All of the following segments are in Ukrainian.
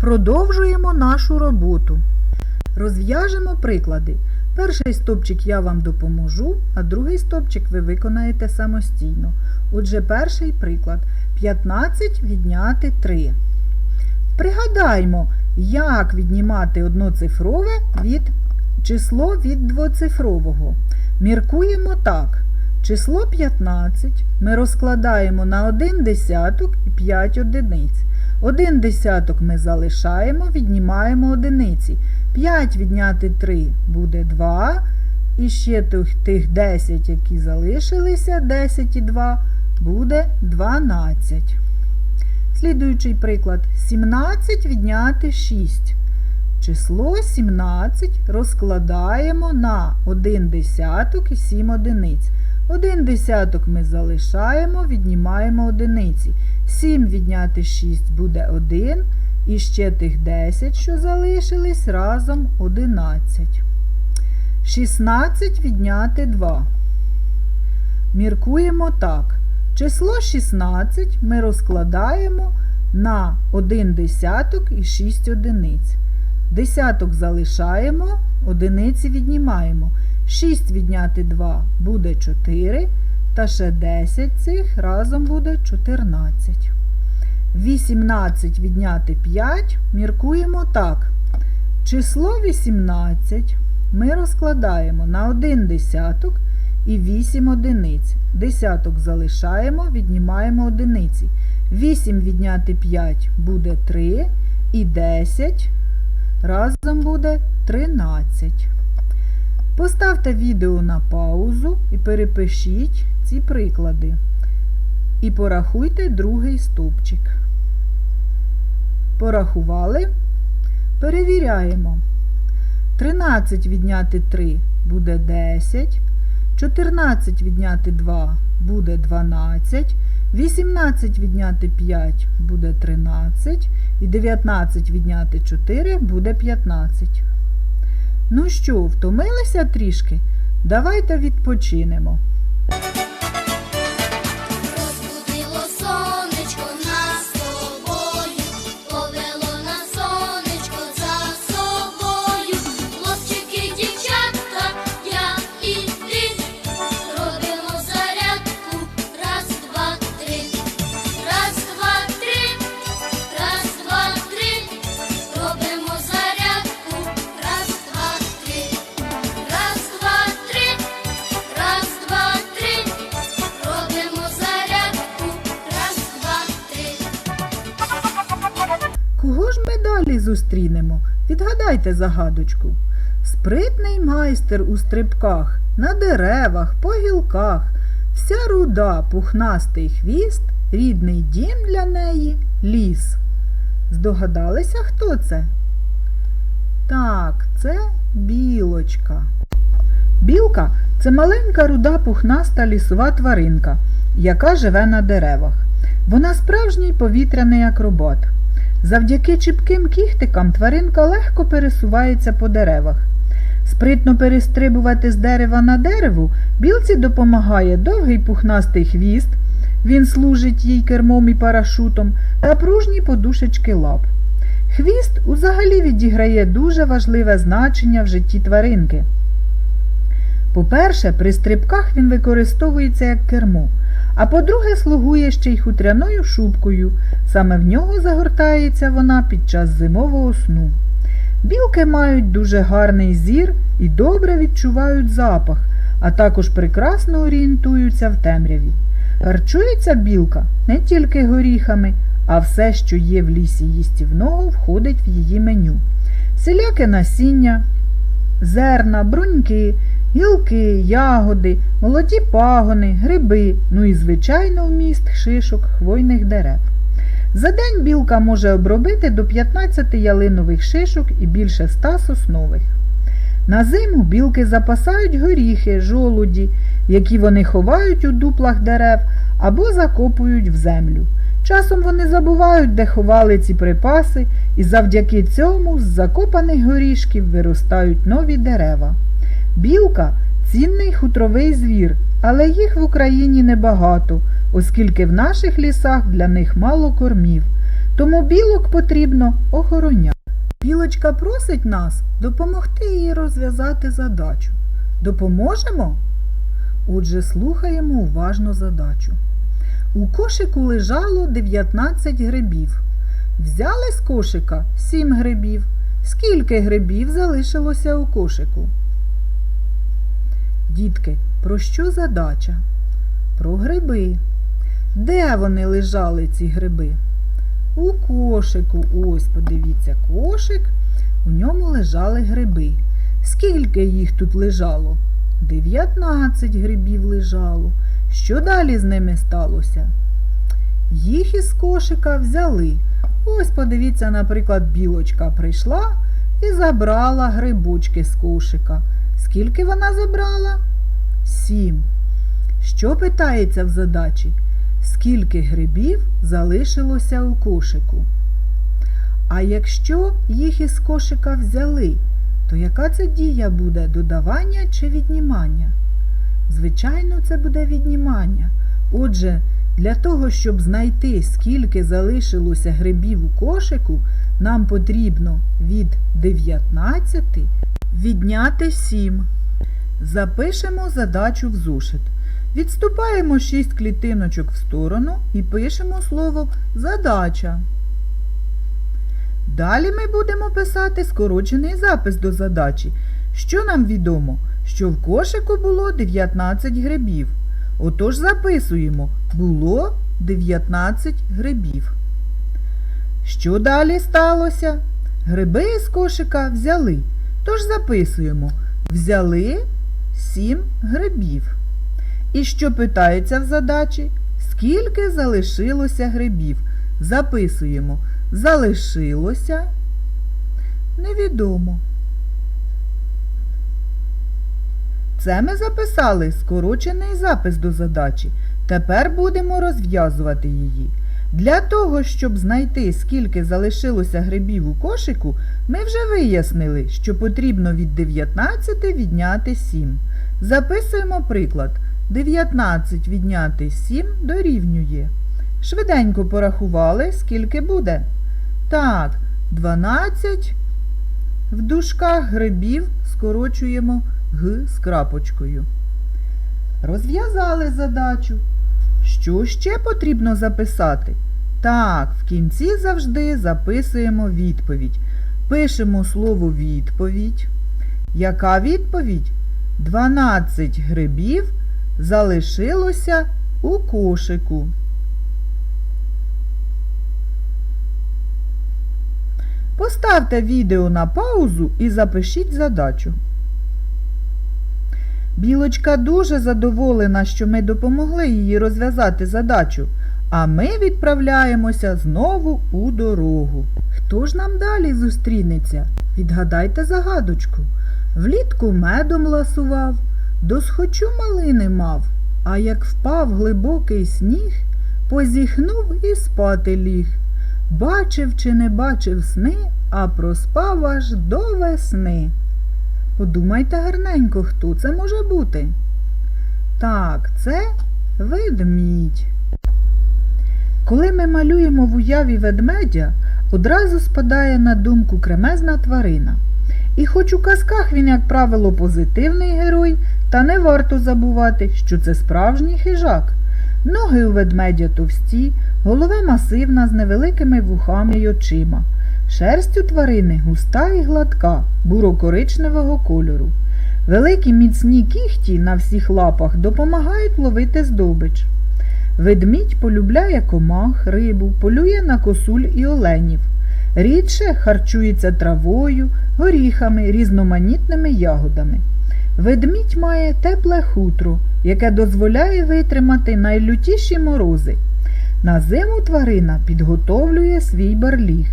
Продовжуємо нашу роботу. Розв'яжемо приклади. Перший стопчик я вам допоможу, а другий стопчик ви виконаєте самостійно. Отже, перший приклад 15 відняти 3. Пригадаймо, як віднімати одноцифрове від число від двоцифрового. Міркуємо так. Число 15 ми розкладаємо на 1 десяток і 5 одиниць. Один десяток ми залишаємо, віднімаємо одиниці. 5 відняти 3 буде 2. І ще тих, тих 10, які залишилися, 10 і 2, буде 12. Слідуючий приклад. 17 відняти 6. Число 17 розкладаємо на 1 десяток і 7 одиниць. 1 десяток ми залишаємо, віднімаємо одиниці. 7 відняти 6 буде 1. І ще тих 10, що залишились, разом 11. 16 відняти 2. Міркуємо так. Число 16 ми розкладаємо на 1 десяток і 6 одиниць. Десяток залишаємо, одиниці віднімаємо. 6 відняти 2 буде 4, та ще 10 цих разом буде 14. 18 відняти 5 міркуємо так. Число 18 ми розкладаємо на 1 десяток і 8 одиниць. Десяток залишаємо, віднімаємо одиниці. 8 відняти 5 буде 3 і 10 разом буде 13. Поставте відео на паузу і перепишіть ці приклади. І порахуйте другий стовпчик. Порахували. Перевіряємо. 13 відняти 3 буде 10. 14 відняти 2 буде 12. 18 відняти 5 буде 13. І 19 відняти 4 буде 15. Ну що, втомилися трішки? Давайте відпочинемо. Зустрінемо? Відгадайте загадочку. Спритний майстер у стрибках, на деревах, по гілках, вся руда, пухнастий хвіст, рідний дім для неї ліс. Здогадалися, хто це? Так, це білочка. Білка це маленька руда пухнаста лісова тваринка, яка живе на деревах. Вона справжній повітряний акробат. Завдяки чіпким кіхтикам тваринка легко пересувається по деревах. Спритно перестрибувати з дерева на дерево білці допомагає довгий пухнастий хвіст, він служить їй кермом і парашутом, та пружні подушечки лап. Хвіст узагалі відіграє дуже важливе значення в житті тваринки. По-перше, при стрибках він використовується як кермо, а по-друге, слугує ще й хутряною шубкою. Саме в нього загортається вона під час зимового сну. Білки мають дуже гарний зір і добре відчувають запах, а також прекрасно орієнтуються в темряві. Харчується білка не тільки горіхами, а все, що є в лісі їстівного, входить в її меню. Селяке насіння, зерна, бруньки, гілки, ягоди, молоді пагони, гриби, ну і, звичайно, вміст шишок хвойних дерев. За день білка може обробити до 15 ялинових шишок і більше 100 соснових. На зиму білки запасають горіхи, жолуді, які вони ховають у дуплах дерев або закопують в землю. Часом вони забувають, де ховали ці припаси, і завдяки цьому з закопаних горішків виростають нові дерева. Білка цінний хутровий звір, але їх в Україні небагато, оскільки в наших лісах для них мало кормів. тому білок потрібно охороняти. Білочка просить нас допомогти їй розв'язати задачу. Допоможемо? Отже, слухаємо уважно задачу. У кошику лежало 19 грибів. Взяли з кошика 7 грибів. Скільки грибів залишилося у кошику? Дітки, про що задача? Про гриби. Де вони лежали, ці гриби? У кошику. Ось, подивіться, кошик. У ньому лежали гриби. Скільки їх тут лежало? 19 грибів лежало. Що далі з ними сталося? Їх із кошика взяли. Ось подивіться, наприклад, білочка прийшла і забрала грибочки з кошика. Скільки вона забрала? Сім. Що питається в задачі? Скільки грибів залишилося у кошику? А якщо їх із кошика взяли, то яка це дія буде додавання чи віднімання? Звичайно, це буде віднімання. Отже, для того, щоб знайти, скільки залишилося грибів у кошику, нам потрібно від 19 відняти 7. Запишемо задачу в зошит. Відступаємо 6 клітиночок в сторону і пишемо слово задача. Далі ми будемо писати скорочений запис до задачі. Що нам відомо? Що в кошику було 19 грибів. Отож записуємо було 19 грибів. Що далі сталося? Гриби з кошика взяли. Тож записуємо взяли 7 грибів. І що питається в задачі? Скільки залишилося грибів? Записуємо. Залишилося невідомо. Це ми записали скорочений запис до задачі. Тепер будемо розв'язувати її. Для того, щоб знайти, скільки залишилося грибів у кошику, ми вже вияснили, що потрібно від 19 відняти 7. Записуємо приклад. 19 відняти 7 дорівнює. Швиденько порахували, скільки буде. Так, 12 в дужках грибів скорочуємо г з крапочкою. Розв'язали задачу. Що ще потрібно записати? Так, в кінці завжди записуємо відповідь. Пишемо слово відповідь. Яка відповідь? 12 грибів залишилося у кошику. Поставте відео на паузу і запишіть задачу. Білочка дуже задоволена, що ми допомогли їй розв'язати задачу, а ми відправляємося знову у дорогу. Хто ж нам далі зустрінеться? Відгадайте загадочку. Влітку медом ласував, досхочу малини мав, а як впав глибокий сніг, позіхнув і спати ліг. Бачив чи не бачив сни, а проспав аж до весни. Подумайте гарненько, хто це може бути. Так, це ведмідь. Коли ми малюємо в уяві ведмедя, одразу спадає на думку кремезна тварина. І хоч у казках він, як правило, позитивний герой, та не варто забувати, що це справжній хижак. Ноги у ведмедя товсті, голова масивна з невеликими вухами й очима. Шерсть у тварини густа і гладка, буро-коричневого кольору. Великі міцні кіхті на всіх лапах допомагають ловити здобич. Ведмідь полюбляє комах, рибу, полює на косуль і оленів. Рідше харчується травою, горіхами, різноманітними ягодами. Ведмідь має тепле хутро, яке дозволяє витримати найлютіші морози. На зиму тварина підготовлює свій барліг,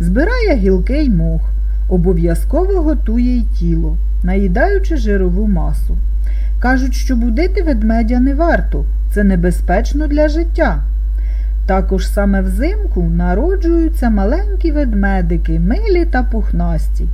збирає гілки й мох, обов'язково готує й тіло, наїдаючи жирову масу. Кажуть, що будити ведмедя не варто, це небезпечно для життя. Також саме взимку народжуються маленькі ведмедики, милі та пухнасті.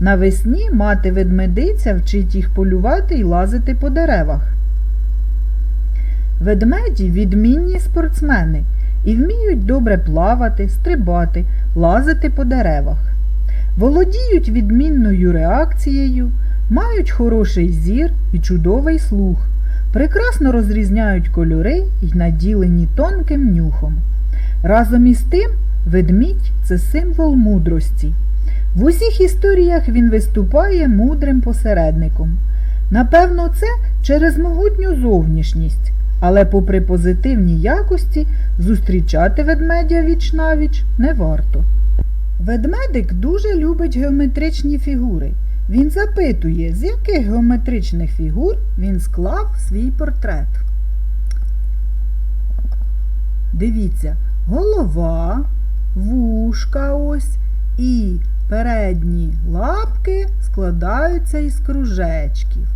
Навесні мати ведмедиця вчить їх полювати і лазити по деревах. Ведмеді відмінні спортсмени. І вміють добре плавати, стрибати, лазити по деревах. Володіють відмінною реакцією, мають хороший зір і чудовий слух, прекрасно розрізняють кольори і наділені тонким нюхом. Разом із тим, ведмідь це символ мудрості. В усіх історіях він виступає мудрим посередником. Напевно, це через могутню зовнішність, але, попри позитивні якості, зустрічати ведмедя віч навіч не варто. Ведмедик дуже любить геометричні фігури. Він запитує, з яких геометричних фігур він склав свій портрет. Дивіться, голова, вушка ось і передні лапки складаються із кружечків.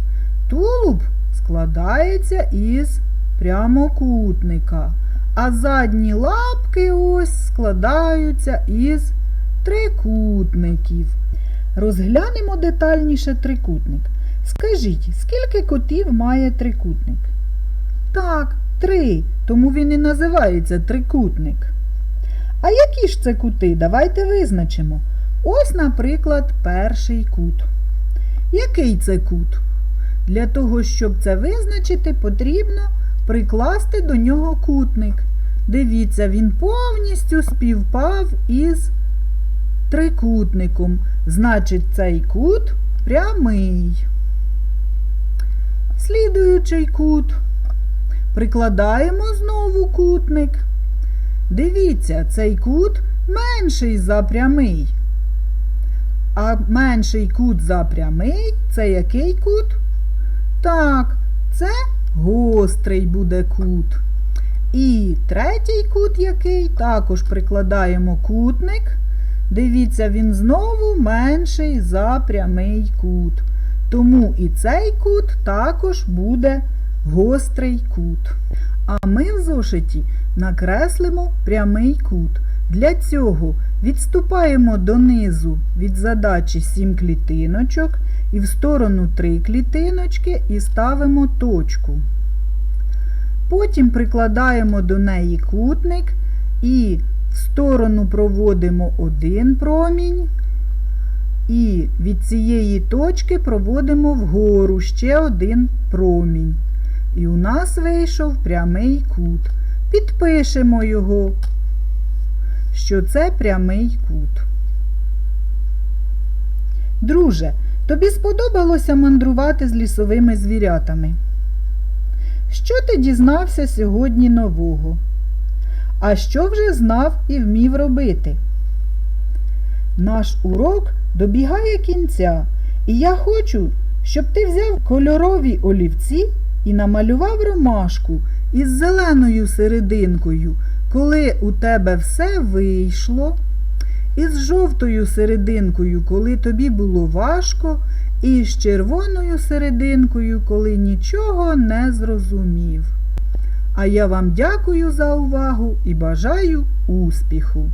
Тулуб складається із прямокутника, а задні лапки ось складаються із трикутників. Розглянемо детальніше трикутник. Скажіть, скільки котів має трикутник? Так, три, тому він і називається трикутник. А які ж це кути? Давайте визначимо. Ось, наприклад, перший кут. Який це кут? Для того, щоб це визначити, потрібно прикласти до нього кутник. Дивіться, він повністю співпав із трикутником. Значить, цей кут прямий. Слідуючий кут. Прикладаємо знову кутник. Дивіться, цей кут менший за прямий. А менший кут за прямий це який кут? Так, це гострий буде кут. І третій кут який також прикладаємо кутник. Дивіться, він знову менший за прямий кут. Тому і цей кут також буде гострий кут. А ми в зошиті накреслимо прямий кут. Для цього відступаємо донизу від задачі 7 клітиночок і в сторону 3 клітиночки і ставимо точку. Потім прикладаємо до неї кутник і в сторону проводимо один промінь. І від цієї точки проводимо вгору ще один промінь. І у нас вийшов прямий кут. Підпишемо його, що це прямий кут. Друже, тобі сподобалося мандрувати з лісовими звірятами? Що ти дізнався сьогодні нового? А що вже знав і вмів робити? Наш урок добігає кінця, і я хочу, щоб ти взяв кольорові олівці і намалював ромашку із зеленою серединкою, коли у тебе все вийшло, із жовтою серединкою, коли тобі було важко, і з червоною серединкою, коли нічого не зрозумів. А я вам дякую за увагу і бажаю успіху!